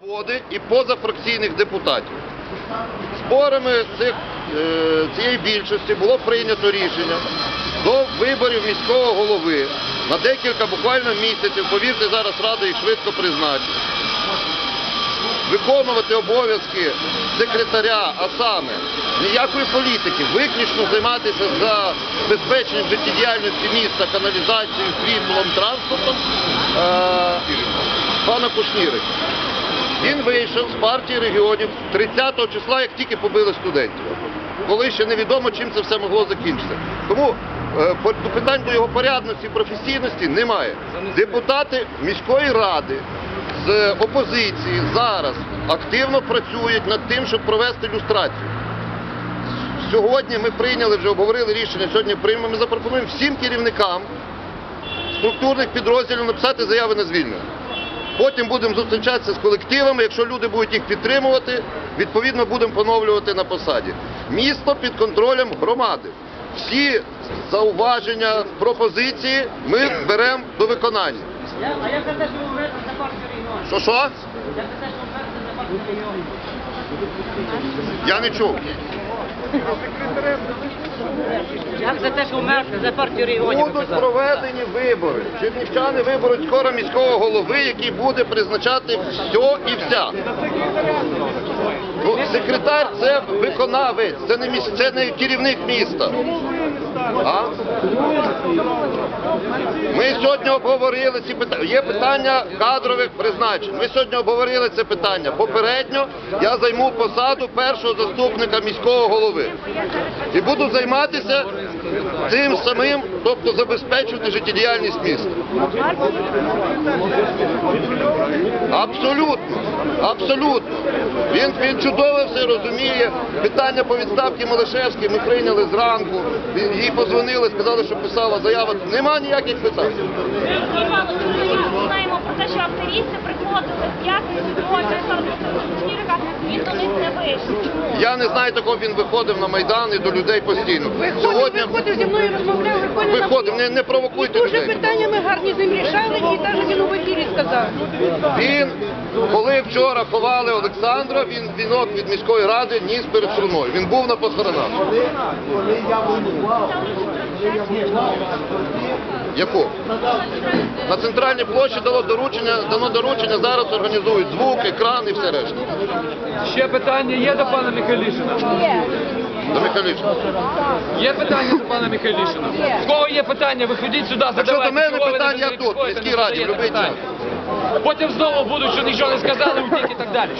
свободи і позафракційних депутатів. Зборами цих, е, цієї більшості було прийнято рішення до виборів міського голови на декілька буквально місяців, повірте, зараз Рада їх швидко призначить, виконувати обов'язки секретаря, а саме ніякої політики, виключно займатися забезпеченням життєдіяльності міста, каналізацією, світлом, транспортом е, пана Кушнірика. Він вийшов з партії регіонів 30 числа, як тільки побили студентів. Коли ще невідомо, чим це все могло закінчитися. Тому е, до питань до його порядності професійності немає. Депутати міської ради з опозиції зараз активно працюють над тим, щоб провести люстрацію. Сьогодні ми прийняли, вже обговорили рішення, сьогодні приймемо, ми запропонуємо всім керівникам структурних підрозділів написати заяви на звільнення. Потім будемо зустрічатися з колективами. Якщо люди будуть їх підтримувати, відповідно будемо поновлювати на посаді. Місто під контролем громади. Всі зауваження, пропозиції ми беремо до виконання. А як за те, що ви за партію регіонів? Що що? Як за те, що ви за партію регіонів? Я не чув. Як за те, що вмерли за партію регіонів? Будуть проведені вибори. Чернівчани виберуть скоро міського голови, який буде призначати все і вся. Секретар це виконавець, це не міс... це не керівник міста. А? Ми сьогодні обговорили ці питання. Є питання кадрових призначень. Ми сьогодні обговорили це питання. Попередньо я займу посаду першого заступника міського голови. І буду займатися тим самим, тобто забезпечувати життєдіяльність міста. Абсолютно, абсолютно. Він, він чудово все розуміє. Питання по відставці Малишевській ми прийняли зранку. Їй позвонили, сказали, що писала заяву. Нема ніяких питань. Ми знаємо про те, що активісти приходили в п'ятницю до Шнірика, він до них не вийшов. Я не знаю, такого він виходив на Майдан і до людей постійно. Сьогодні Виходив зі мною розмовляв, виходив виходив, не, не провокуйте Дуже людей. питання ми гарні з ним рішали, і навіть він у ефірі сказав. Він, коли вчора ховали Олександра, він вінок від міської ради ніс перед труною. Він був на похоронах. Яку? На центральній площі дало доручення, дано доручення, зараз організують звук, екран і все решта. Ще питання є до пана Михайлішина? До Михайлішина. Є питання до пана Михайлішина? В кого є питання, виходіть сюди, задавайте. до мене Чого ви питань, не я тут, в міській раді, в любий питань? Потім знову будуть, що нічого не сказали, утік і так далі.